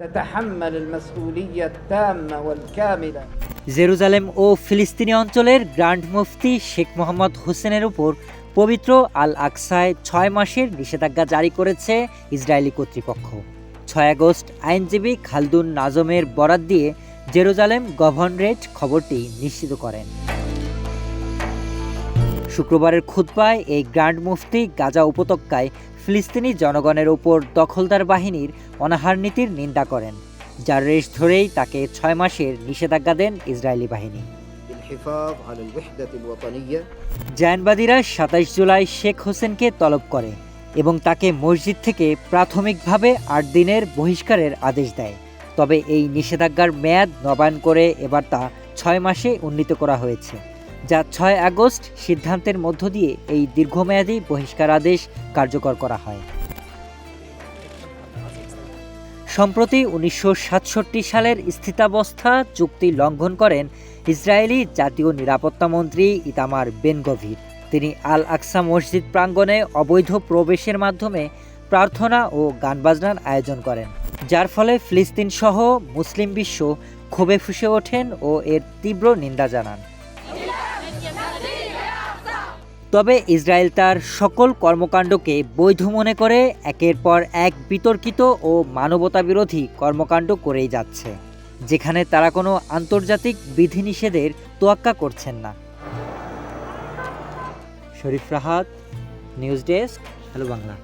تتحمل المسؤولية التامة والكاملة Jerusalem ও ফিলিস্তিনি অঞ্চলের grand মুফতি শেখ মোহাম্মদ হোসেনের উপর পবিত্র আল আকসায় ছয় মাসের নিষেধাজ্ঞা জারি করেছে ইসরায়েলি কর্তৃপক্ষ ছয় আগস্ট আইনজীবী খালদুন নাজমের বরাত দিয়ে জেরুজালেম গভর্নরেট খবরটি নিশ্চিত করেন শুক্রবারের খুতবায় এই গ্র্যান্ড মুফতি গাজা উপত্যকায় ফিলিস্তিনি জনগণের ওপর দখলদার বাহিনীর অনাহার নীতির নিন্দা করেন যার রেশ ধরেই তাকে ছয় মাসের নিষেধাজ্ঞা দেন ইসরায়েলি বাহিনী। জায়নবাদীরা সাতাশ জুলাই শেখ হোসেনকে তলব করে এবং তাকে মসজিদ থেকে প্রাথমিকভাবে আট দিনের বহিষ্কারের আদেশ দেয়। তবে এই নিষেধাজ্ঞার মেয়াদ নবায়ন করে এবার তা ছয় মাসে উন্নীত করা হয়েছে। যা ছয় আগস্ট সিদ্ধান্তের মধ্য দিয়ে এই দীর্ঘমেয়াদী বহিষ্কার আদেশ কার্যকর করা হয়। সম্প্রতি উনিশশো সাতষট্টি সালের স্থিতাবস্থা চুক্তি লঙ্ঘন করেন ইসরায়েলি জাতীয় নিরাপত্তা মন্ত্রী ইতামার বেনগভির। তিনি আল আকসা মসজিদ প্রাঙ্গণে অবৈধ প্রবেশের মাধ্যমে প্রার্থনা ও গান বাজনার আয়োজন করেন, যার ফলে ফিলিস্তিন সহ মুসলিম বিশ্ব ক্ষোভে ফুসে ওঠেন ও এর তীব্র নিন্দা জানান। তবে ইসরায়েল তার সকল কর্মকাণ্ডকে বৈধ মনে করে একের পর এক বিতর্কিত ও মানবতাবিরোধী কর্মকাণ্ড করেই যাচ্ছে, যেখানে তারা কোনো আন্তর্জাতিক বিধিনিষেধের তোয়াক্কা করছেন না। Sharif Rahat, news desk hello Bangla.